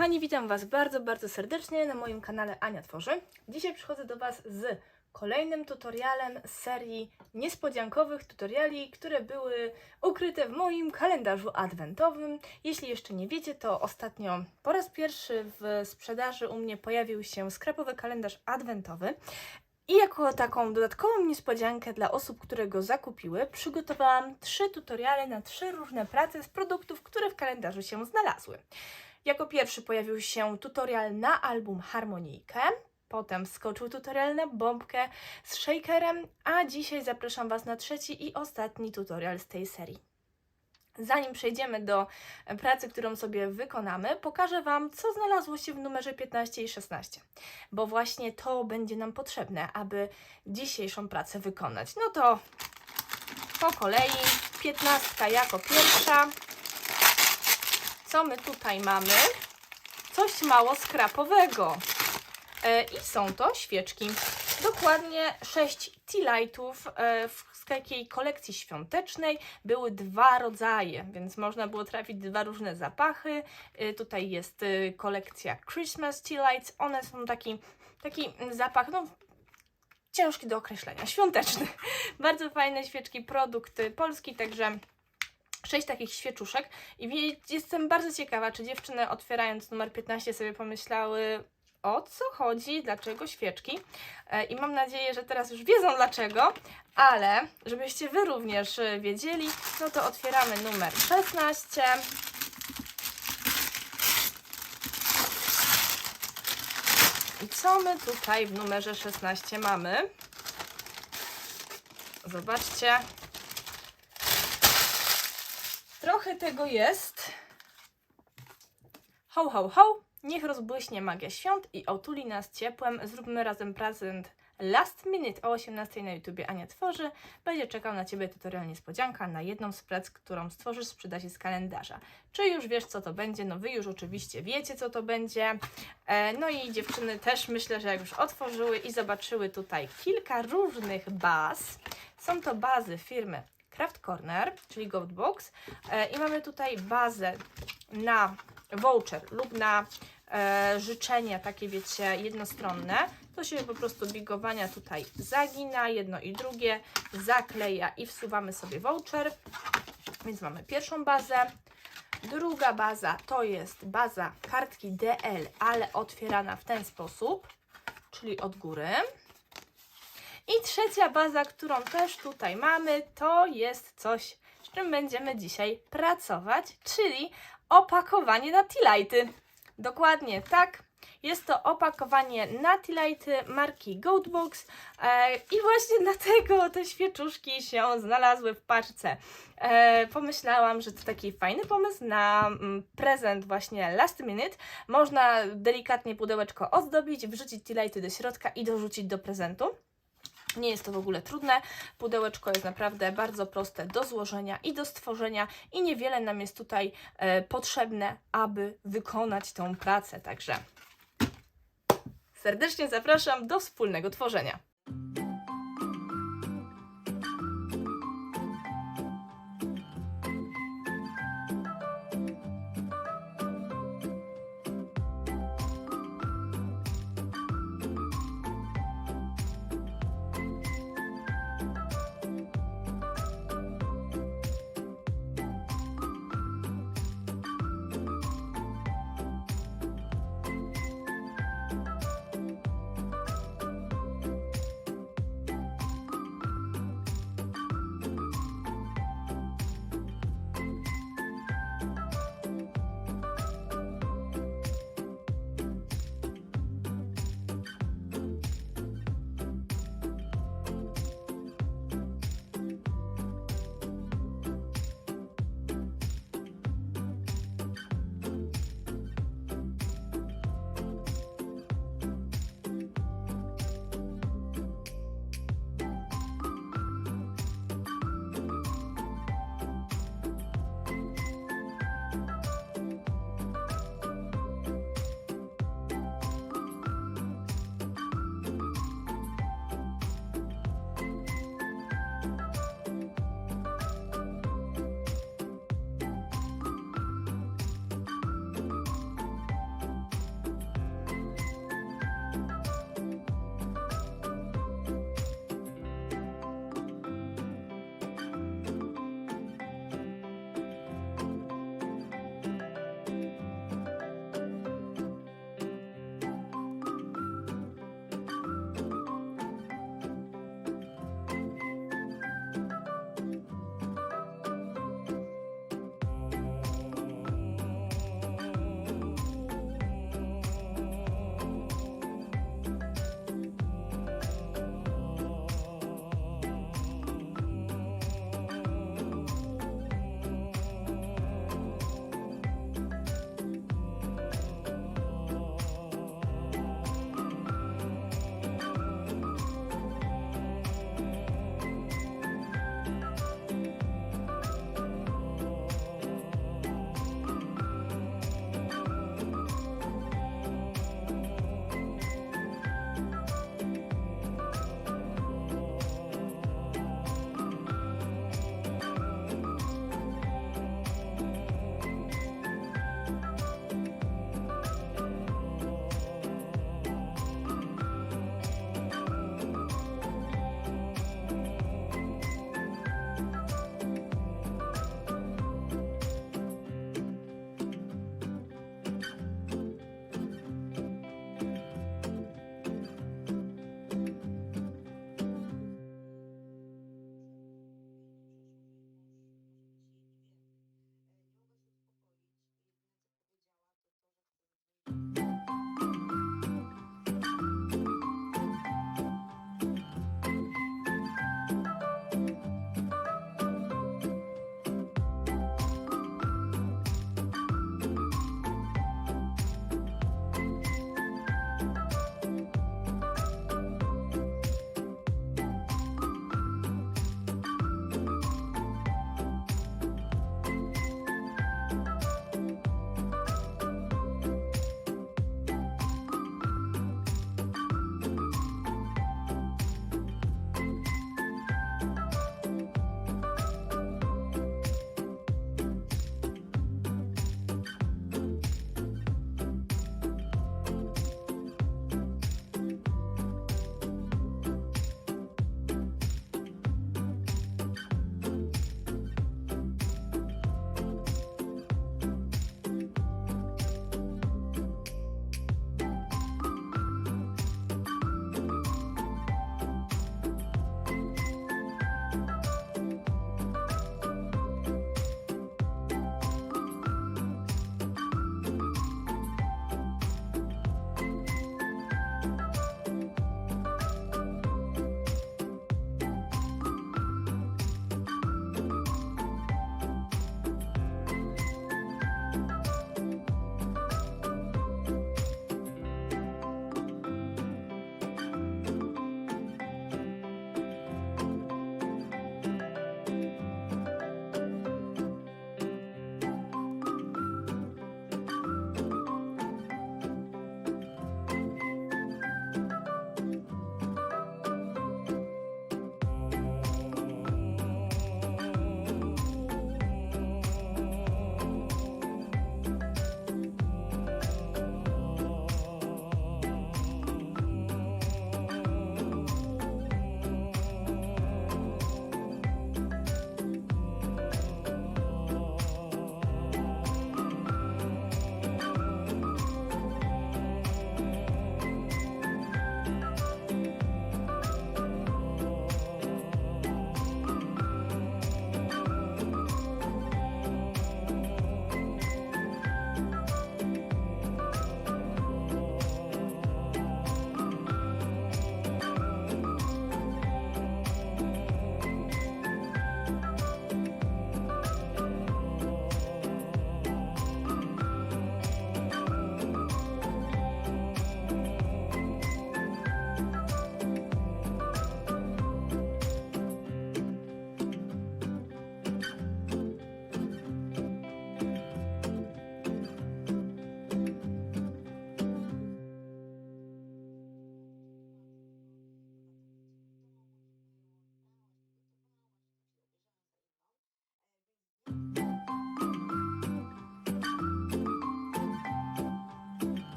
kochani, witam Was bardzo, bardzo serdecznie na moim kanale Ania Tworzy. Dzisiaj przychodzę do Was z kolejnym tutorialem z serii niespodziankowych tutoriali, które były ukryte w moim kalendarzu adwentowym. Jeśli jeszcze nie wiecie, to ostatnio po raz pierwszy w sprzedaży u mnie pojawił się sklepowy kalendarz adwentowy. I jako taką dodatkową niespodziankę dla osób, które go zakupiły, przygotowałam trzy tutoriale na trzy różne prace z produktów, które w kalendarzu się znalazły. Jako pierwszy pojawił się tutorial na album Harmonijkę, potem skoczył tutorial na bombkę z shakerem, a dzisiaj zapraszam Was na trzeci i ostatni tutorial z tej serii. Zanim przejdziemy do pracy, którą sobie wykonamy, pokażę Wam, co znalazło się w numerze 15 i 16, bo właśnie to będzie nam potrzebne, aby dzisiejszą pracę wykonać. No to po kolei 15 jako pierwsza. Co my tutaj mamy? Coś mało skrapowego. E, I są to świeczki. Dokładnie 6 tea lightów e, w takiej kolekcji świątecznej. Były dwa rodzaje, więc można było trafić dwa różne zapachy. E, Tutaj jest kolekcja Christmas tea lights. One są taki, taki zapach, no ciężki do określenia, świąteczny. Bardzo fajne świeczki, produkt polski, także sześć takich świeczuszek i jestem bardzo ciekawa, czy dziewczyny otwierając numer 15 sobie pomyślały o co chodzi, dlaczego świeczki. E, i mam nadzieję, że teraz już wiedzą dlaczego, ale żebyście Wy również y, wiedzieli, no to otwieramy numer 16 i co my tutaj w numerze 16 mamy? Zobaczcie, Trochę tego jest. Ho, ho, ho! Niech rozbłyśnie magia świąt i otuli nas ciepłem. Zróbmy razem prezent last minute o 18 na YouTubie Ania Tworzy. Będzie czekał na Ciebie tutorial niespodzianka na jedną z prac, którą stworzysz sprzedaż z kalendarza. Czy już wiesz, co to będzie? No Wy już oczywiście wiecie, co to będzie. E, no i dziewczyny też myślę, że jak już otworzyły i zobaczyły tutaj kilka różnych baz. Są to bazy firmy Craft Corner, czyli Gold Box. E, I mamy tutaj bazę na voucher lub na e, życzenia, takie wiecie, jednostronne. To się po prostu bigowania tutaj zagina, jedno i drugie, zakleja i wsuwamy sobie voucher. Więc mamy pierwszą bazę. Druga baza to jest baza kartki DL, ale otwierana w ten sposób, czyli od góry. I trzecia baza, którą też tutaj mamy, to jest coś, z czym będziemy dzisiaj pracować, czyli opakowanie na T-Lighty. Dokładnie tak. Jest to opakowanie na T-Lighty marki Goatbox e, i właśnie dlatego te świeczuszki się znalazły w paczce. E, pomyślałam, że to taki fajny pomysł na mm, prezent właśnie last minute. Można delikatnie pudełeczko ozdobić, wrzucić T-Lighty do środka i dorzucić do prezentu. Nie jest to w ogóle trudne. Pudełeczko jest naprawdę bardzo proste do złożenia i do stworzenia i niewiele nam jest tutaj e, potrzebne, aby wykonać tą pracę. Także serdecznie zapraszam do wspólnego tworzenia.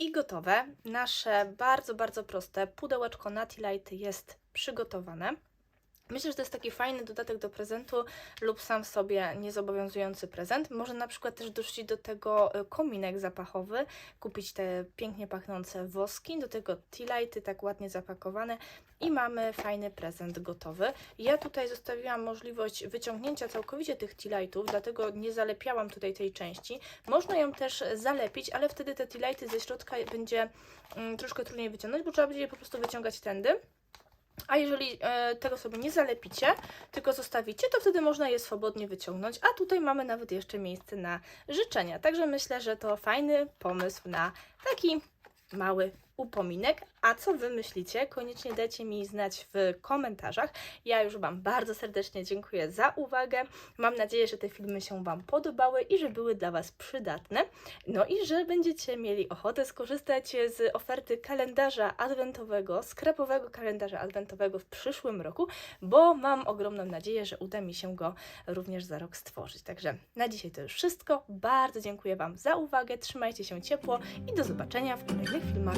I gotowe. Nasze bardzo, bardzo proste pudełeczko na tea lighty jest przygotowane. Myślę, że to jest taki fajny dodatek do prezentu lub sam sobie niezobowiązujący prezent. Można na przykład też dorzucić do tego e, kominek zapachowy, kupić te pięknie pachnące woski, do tego tea tak ładnie zapakowane i mamy fajny prezent gotowy. Ja tutaj zostawiłam możliwość wyciągnięcia całkowicie tych tea dlatego nie zalepiałam tutaj tej części. Można ją też zalepić, ale wtedy te tea ze środka będzie mm, troszkę trudniej wyciągnąć, bo trzeba będzie je po prostu wyciągać tędy. A jeżeli e, tego sobie nie zalepicie, tylko zostawicie, to wtedy można je swobodnie wyciągnąć. A tutaj mamy nawet jeszcze miejsce na życzenia. Także myślę, że to fajny pomysł na taki mały upominek. A co Wy myślicie? Koniecznie dajcie mi znać w komentarzach. Ja już Wam bardzo serdecznie dziękuję za uwagę. Mam nadzieję, że te filmy się Wam podobały i że były dla Was przydatne. No i że będziecie mieli ochotę skorzystać z oferty kalendarza adwentowego, skrapowego kalendarza adwentowego w przyszłym roku, bo mam ogromną nadzieję, że uda mi się go również za rok stworzyć. Także na dzisiaj to już wszystko. Bardzo dziękuję Wam za uwagę. Trzymajcie się ciepło i do zobaczenia w kolejnych filmach.